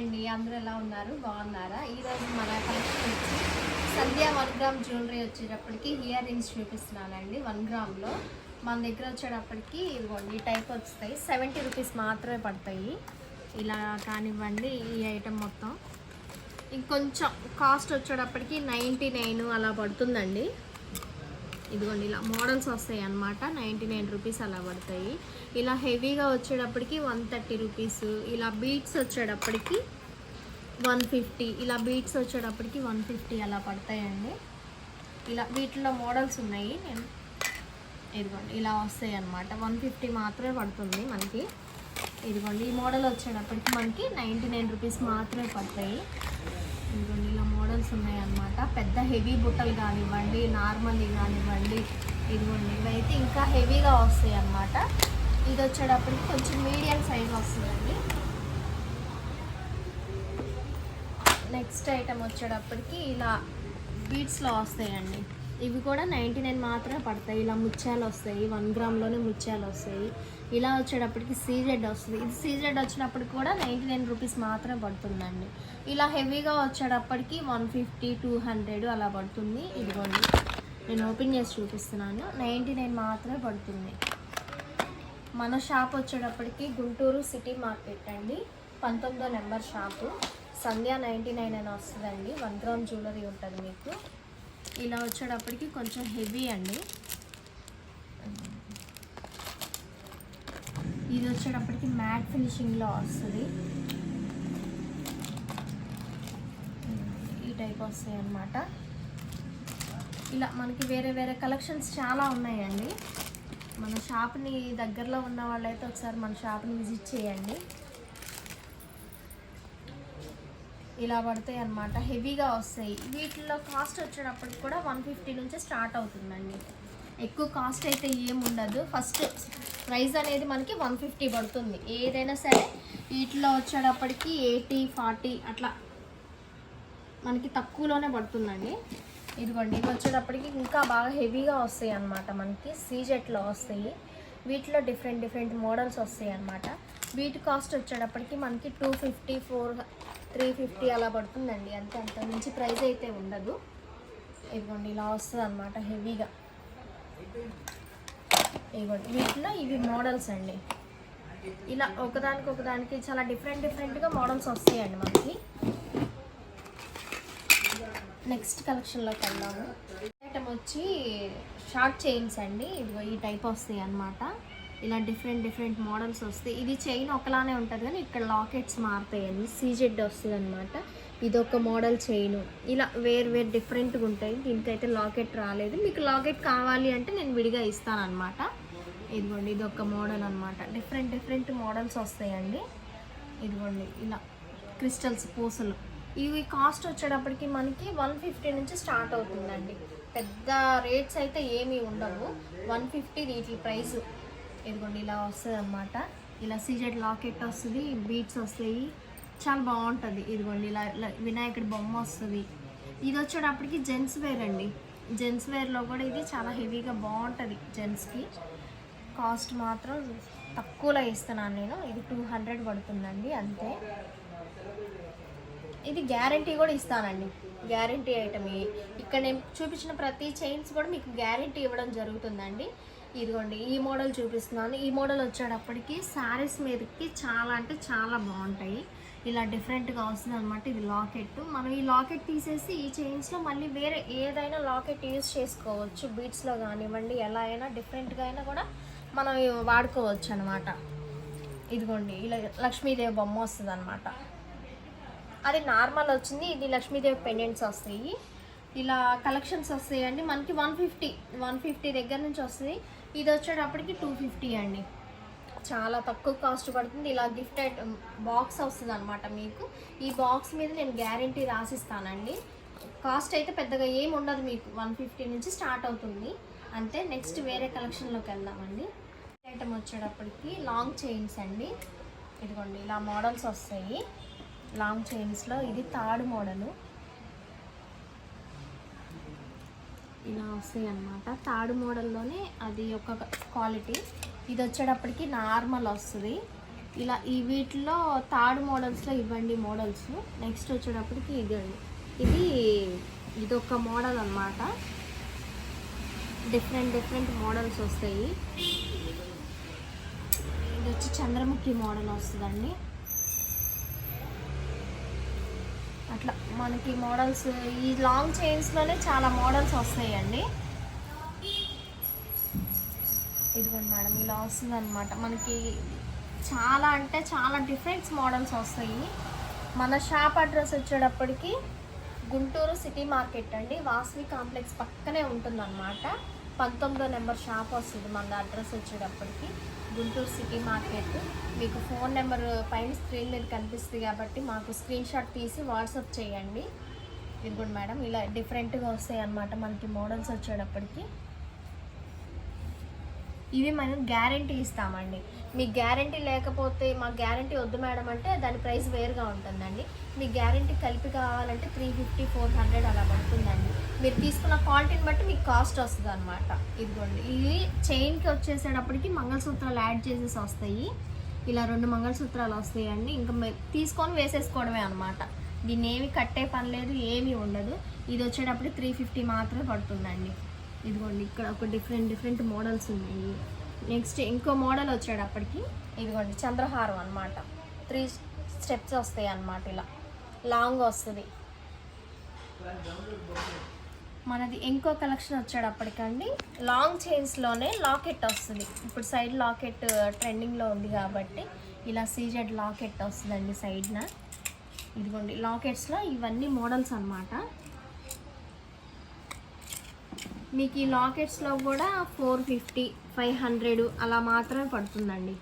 అండి అందరూ ఎలా ఉన్నారు? బాగున్నారా? ఈరోజు మన కలెక్షన్ వచ్చి సంధ్య వన్ గ్రామ్ జ్యువెలరీ వచ్చేటప్పటికి ఇయర్ రింగ్స్ చూపిస్తున్నానండి. వన్ గ్రామ్లో మన దగ్గర వచ్చేటప్పటికి ఇవ్వండి. ఈ టైప్ వస్తాయి. సెవెంటీ రూపీస్ మాత్రమే పడతాయి. ఇలా కానివ్వండి ఈ ఐటెం మొత్తం. ఇంకొంచెం కాస్ట్ వచ్చేటప్పటికి నైంటీ నైన్ అలా పడుతుందండి. ఇదిగోండి ఇలా మోడల్స్ వస్తాయి అన్నమాట. నైంటీ నైన్ రూపీస్ అలా పడతాయి. ఇలా హెవీగా వచ్చేటప్పటికి వన్ థర్టీ రూపీస్. ఇలా బీట్స్ వచ్చేటప్పటికి వన్ ఫిఫ్టీ. ఇలా బీట్స్ వచ్చేటప్పటికి వన్ ఫిఫ్టీ అలా పడతాయండి. ఇలా వీటిలో మోడల్స్ ఉన్నాయి. నేను ఇదిగోండి ఇలా వస్తాయి అన్నమాట. వన్ ఫిఫ్టీ మాత్రమే పడుతుంది మనకి. ఇదిగోండి ఈ మోడల్ వచ్చేటప్పటికి మనకి నైంటీ నైన్ రూపీస్ మాత్రమే పడతాయి. ఇదిగోండి ఉన్నాయన్నమాట. పెద్ద హెవీ బుట్టలు కానివ్వండి నార్మల్ కానివ్వండి ఇదిగోండి. ఇవైతే ఇంకా హెవీగా వస్తాయి అన్నమాట ఇది వచ్చేటప్పటికి కొంచెం మీడియం సైజ్ వస్తుందండి. నెక్స్ట్ ఐటమ్ వచ్చేటప్పటికి ఇలా బీట్స్లో వస్తాయండి. ఇవి కూడా నైంటీ నైన్ మాత్రమే పడతాయి. ఇలా ముత్యాలు వస్తాయి. వన్ గ్రామ్లోనే ముత్యాలు వస్తాయి. ఇలా వచ్చేటప్పటికి సీజెడ్ వస్తుంది. ఇది సీజెడ్ వచ్చినప్పటికి కూడా నైంటీ నైన్ రూపీస్ మాత్రమే పడుతుందండి. ఇలా హెవీగా వచ్చేటప్పటికి వన్ ఫిఫ్టీ టూ హండ్రెడ్ అలా పడుతుంది. ఇదిగోండి. నేను ఓపెన్ చేసి చూపిస్తున్నాను. నైంటీ నైన్ మాత్రమే పడుతుంది. మన షాప్ వచ్చేటప్పటికి గుంటూరు సిటీ మార్కెట్ అండి. పంతొమ్మిదో number shop. Sandhya ninety nine అని వస్తుందండి. వన్ గ్రామ్ జ్యువెలరీ ఉంటుంది మీకు. ఇలా వచ్చేటప్పటికి కొంచెం హెవీ అండి. ఇది వచ్చేటప్పటికి మ్యాట్ ఫినిషింగ్లో వస్తుంది. ఈ టైప్ వస్తాయి అన్నమాట. ఇలా మనకి వేరే వేరే కలెక్షన్స్ చాలా ఉన్నాయండి. మన షాప్ని దగ్గరలో ఉన్న వాళ్ళైతే ఒకసారి మన షాప్ని విజిట్ చేయండి. ఇలా పడతాయి అన్నమాట. హెవీగా వస్తాయి. వీటిలో కాస్ట్ వచ్చేటప్పటికి కూడా వన్ ఫిఫ్టీ నుంచే స్టార్ట్ అవుతుందండి. ఎక్కువ కాస్ట్ అయితే ఏముండదు ఉండదు. ఫస్ట్ ప్రైస్ అనేది మనకి వన్ ఫిఫ్టీ పడుతుంది. ఏదైనా సరే వీటిలో వచ్చేటప్పటికి ఎయిటీ ఫార్టీ అట్లా మనకి తక్కువలోనే పడుతుందండి. ఇదిగోండి ఇవి వచ్చేటప్పటికి ఇంకా బాగా హెవీగా వస్తాయి అన్నమాట మనకి. సీజెట్లో వస్తాయి. వీటిలో డిఫరెంట్ డిఫరెంట్ మోడల్స్ వస్తాయి అన్నమాట. వీటి కాస్ట్ వచ్చేటప్పటికి మనకి two fifty four three fifty అలా పడుతుందండి. అంతే అంత మించి ప్రైస్ అయితే ఉండదు. ఇదిగోండి ఇలా వస్తుంది అనమాట హెవీగా. ఇదిగోండి వీటిలో ఇవి మోడల్స్ అండి. ఇలా ఒకదానికి ఒకదానికి చాలా డిఫరెంట్ డిఫరెంట్గా మోడల్స్ వస్తాయండి మనకి. నెక్స్ట్ కలెక్షన్లోకి వెళ్దాము. ఐటమ్ వచ్చి షార్ట్ చైన్స్ అండి. ఇదిగో ఈ టైప్ వస్తాయి అన్నమాట. ఇలా డిఫరెంట్ డిఫరెంట్ మోడల్స్ వస్తాయి ఇది చైన్ ఒకలానే ఉంటుంది కానీ ఇక్కడ లాకెట్స్ మారుతాయండి సీజెడ్ వస్తుంది అనమాట ఇది ఒక మోడల్ చైన్ ఇలా వేరు వేరు డిఫరెంట్గా ఉంటాయి. దీనికైతే లాకెట్ రాలేదు. మీకు లాకెట్ కావాలి అంటే నేను విడిగా ఇస్తాను అనమాట ఇదిగోండి ఇది ఒక మోడల్ అనమాట డిఫరెంట్ డిఫరెంట్ మోడల్స్ వస్తాయండి. ఇదిగోండి ఇలా క్రిస్టల్స్ పూసలు. ఇవి కాస్ట్ వచ్చేటప్పటికి మనకి వన్ ఫిఫ్టీ నుంచి స్టార్ట్ అవుతుందండి. పెద్ద రేట్స్ అయితే ఏమీ ఉండవు. వన్ ఫిఫ్టీ వీటి ప్రైస్ ఇదిగోండి ఇలా వస్తుంది అనమాట ఇలా సీజెడ్ లాకెట్ వస్తుంది బీట్స్ వస్తాయి. చాలా బాగుంటుంది. ఇదిగోండి ఇలా ఇలా వినాయకుడి బొమ్మ వస్తుంది. ఇది వచ్చేటప్పటికి జెంట్స్ వేర్ అండి. జెంట్స్ వేర్లో కూడా ఇది చాలా హెవీగా బాగుంటుంది జెంట్స్కి. కాస్ట్ మాత్రం తక్కువలో ఇస్తున్నాను నేను. ఇది టూ హండ్రెడ్ పడుతుందండి అంతే. ఇది గ్యారంటీ కూడా ఇస్తానండి. Guarantee item. ఇక్కడ నేను చూపించిన ప్రతి చైన్స్ కూడా మీకు గ్యారంటీ ఇవ్వడం జరుగుతుందండి. ఇదిగోండి ఈ మోడల్ చూపిస్తున్నాను. ఈ మోడల్ వచ్చేటప్పటికి శారీస్ మీదకి చాలా అంటే చాలా బాగుంటాయి. ఇలా డిఫరెంట్గా వస్తుంది అనమాట ఇది లాకెట్. మనం ఈ లాకెట్ తీసేసి ఈ చైన్స్లో మళ్ళీ వేరే ఏదైనా లాకెట్ యూజ్ చేసుకోవచ్చు. బీట్స్లో కానివ్వండి ఎలా అయినా డిఫరెంట్గా అయినా కూడా మనం వాడుకోవచ్చు అనమాట ఇదిగోండి ఇలా లక్ష్మీదేవి బొమ్మ వస్తుంది అనమాట అది నార్మల్ వచ్చింది ఇది లక్ష్మీదేవి పెండెంట్స్ వస్తాయి. ఇలా కలెక్షన్స్ వస్తాయండి. మనకి వన్ ఫిఫ్టీ వన్ ఫిఫ్టీ దగ్గర నుంచి వస్తుంది. ఇది వచ్చేటప్పటికి టూ ఫిఫ్టీ అండి. చాలా తక్కువ కాస్ట్ పడుతుంది. ఇలా గిఫ్ట్ ఐటమ్ బాక్స్ వస్తుంది అనమాట మీకు. ఈ బాక్స్ మీద నేను గ్యారంటీ రాసిస్తానండి. కాస్ట్ అయితే పెద్దగా ఏమి ఉండదు మీకు. వన్ ఫిఫ్టీ నుంచి స్టార్ట్ అవుతుంది. అంతే నెక్స్ట్ వేరే కలెక్షన్లోకి వెళ్దామండి. ఐటమ్ వచ్చేటప్పటికి లాంగ్ చైన్స్ అండి. ఇదిగోండి ఇలా మోడల్స్ వస్తాయి. లాంగ్ చైన్స్లో ఇది థర్డ్ మోడలు ఇలా వస్తాయి అన్నమాట. థర్డ్ మోడల్లోనే అది ఒక క్వాలిటీ ఇది వచ్చేటప్పటికి నార్మల్ వస్తుంది. ఇలా ఈ వీటిలో థర్డ్ మోడల్స్లో ఇవ్వండి మోడల్స్. నెక్స్ట్ వచ్చేటప్పటికి ఇది ఇది ఇది ఒక మోడల్ అన్నమాట. డిఫరెంట్ డిఫరెంట్ మోడల్స్ వస్తాయి. ఇది వచ్చి చంద్రముఖి మోడల్ వస్తుందండి. అట్లా మనకి మోడల్స్ ఈ లాంగ్ చైన్స్లోనే చాలా మోడల్స్ వస్తాయండి. ఇదిగోండి మేడం ఇలా వస్తుంది అనమాట మనకి చాలా అంటే చాలా డిఫరెంట్స్ మోడల్స్ వస్తాయి. మన షాప్ అడ్రస్ వచ్చేటప్పటికి గుంటూరు సిటీ మార్కెట్ అండి. వాసవి కాంప్లెక్స్ పక్కనే ఉంటుందన్నమాట. పంతొమ్మిదో నెంబర్ షాప్ వస్తుంది. మన అడ్రస్ వచ్చేటప్పటికి గుంటూరు సిటీ మార్కెట్. మీకు ఫోన్ నెంబర్ పైన స్క్రీన్ మీద కనిపిస్తుంది కాబట్టి మాకు స్క్రీన్ షాట్ తీసి వాట్సాప్ చేయండి. ఇదిగోండి మేడం ఇలా డిఫరెంట్గా వస్తాయి అన్నమాట మనకి మోడల్స్ వచ్చేటప్పటికి. ఇవి మనం గ్యారంటీ ఇస్తామండి. మీకు గ్యారంటీ లేకపోతే మాకు గ్యారంటీ వద్దు మేడం అంటే దాని ప్రైస్ వేరుగా ఉంటుందండి. మీకు గ్యారంటీ కలిపి కావాలంటే త్రీ ఫిఫ్టీ ఫోర్ హండ్రెడ్ అలా పడుతుందండి. మీరు తీసుకున్న క్వాలిటీని బట్టి మీకు కాస్ట్ వస్తుంది అనమాట ఇదిగోండి. ఇది చైన్కి వచ్చేసేటప్పటికి మంగళసూత్రాలు యాడ్ చేసేసి వస్తాయి. ఇలా రెండు మంగళసూత్రాలు వస్తాయండి. ఇంకా తీసుకొని వేసేసుకోవడమే అనమాట దీన్ని ఏమి కట్టే పని లేదు ఏమీ ఉండదు. ఇది వచ్చేటప్పుడు త్రీ ఫిఫ్టీ మాత్రమే పడుతుందండి. ఇదిగోండి ఇక్కడ ఒక డిఫరెంట్ డిఫరెంట్ మోడల్స్ ఉన్నాయి. నెక్స్ట్ ఇంకో మోడల్ వచ్చేటప్పటికి ఇదిగోండి చంద్రహారం అనమాట త్రీ స్టెప్స్ వస్తాయి అన్నమాట ఇలా. లాంగ్ వస్తుంది. మనది ఇంకో కలెక్షన్ వచ్చేటప్పటికండి లాంగ్ చైన్స్లోనే లాకెట్ వస్తుంది. ఇప్పుడు సైడ్ లాకెట్ ట్రెండింగ్లో ఉంది కాబట్టి ఇలా సీజెడ్ లాకెట్ వస్తుందండి సైడ్న ఇదిగోండి లాకెట్స్లో ఇవన్నీ మోడల్స్ అనమాట మీకు ఈ లాకెట్స్లో కూడా ఫోర్ ఫిఫ్టీ ఫైవ్ హండ్రెడ్ అలా మాత్రమే పడుతుందండి.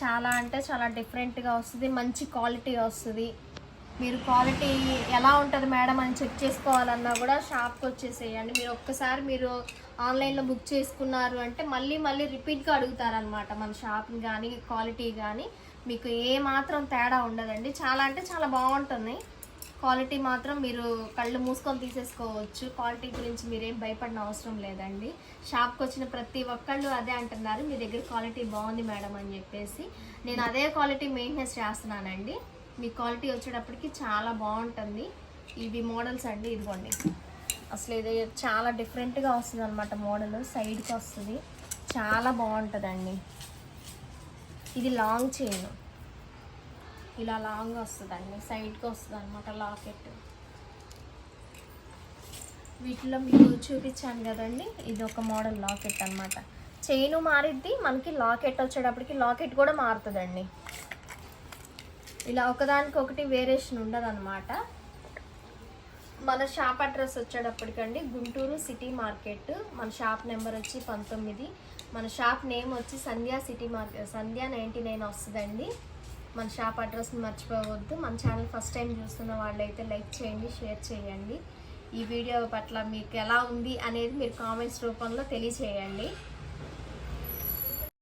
చాలా అంటే చాలా డిఫరెంట్గా వస్తుంది మంచి క్వాలిటీ వస్తుంది. మీరు క్వాలిటీ ఎలా ఉంటుంది మేడం అని చెక్ చేసుకోవాలన్నా కూడా షాప్కి వచ్చేసేయండి. మీరు ఒక్కసారి మీరు ఆన్లైన్లో బుక్ చేసుకున్నారు అంటే మళ్ళీ మళ్ళీ రిపీట్గా అడుగుతారనమాట మన షాప్ని కానీ క్వాలిటీ కానీ. మీకు ఏ మాత్రం తేడా ఉండదండి. చాలా అంటే చాలా బాగుంటుంది. క్వాలిటీ మాత్రం మీరు కళ్ళు మూసుకొని తీసేసుకోవచ్చు. క్వాలిటీ గురించి మీరేం భయపడిన అవసరం లేదండి. షాప్కి వచ్చిన ప్రతి ఒక్కళ్ళు అదే అంటున్నారు. మీ దగ్గర క్వాలిటీ బాగుంది మేడం అని చెప్పేసి. నేను అదే క్వాలిటీ మెయింటెనెన్స్ చేస్తున్నానండి. మీ క్వాలిటీ వచ్చేటప్పటికి చాలా బాగుంటుంది. ఇవి మోడల్స్ అండి ఇదిగోండి. అసలు ఇది చాలా డిఫరెంట్గా వస్తుంది అనమాట మోడల్. సైడ్కి వస్తుంది. చాలా బాగుంటుందండి. ఇది లాంగ్ చైన్. ఇలా లాంగ్ వస్తుందండి సైడ్కి వస్తుంది అనమాట లాకెట్. వీటిలో మీకు చూపించాను కదండి ఇది ఒక మోడల్ లాకెట్ అన్నమాట. చైన్ మారిద్ది మనకి లాకెట్ వచ్చేటప్పటికి లాకెట్ కూడా మారుతుందండి. ఇలా ఒకదానికి ఒకటి వేరియేషన్ ఉండదు మన షాప్ అడ్రస్ వచ్చేటప్పటికండి గుంటూరు సిటీ మార్కెట్. మన షాప్ నెంబర్ వచ్చి పంతొమ్మిది. మన షాప్ నేమ్ వచ్చి Sandhya city market Sandhya ninety nine వస్తుందండి. మన షాప్ అడ్రస్ని మర్చిపోవద్దు. మన ఛానల్ ఫస్ట్ టైం చూస్తున్న వాళ్ళైతే లైక్ చేయండి షేర్ చేయండి. ఈ వీడియో పట్ల మీకు ఎలా ఉంది అనేది మీరు కామెంట్స్ రూపంలో తెలియచేయండి.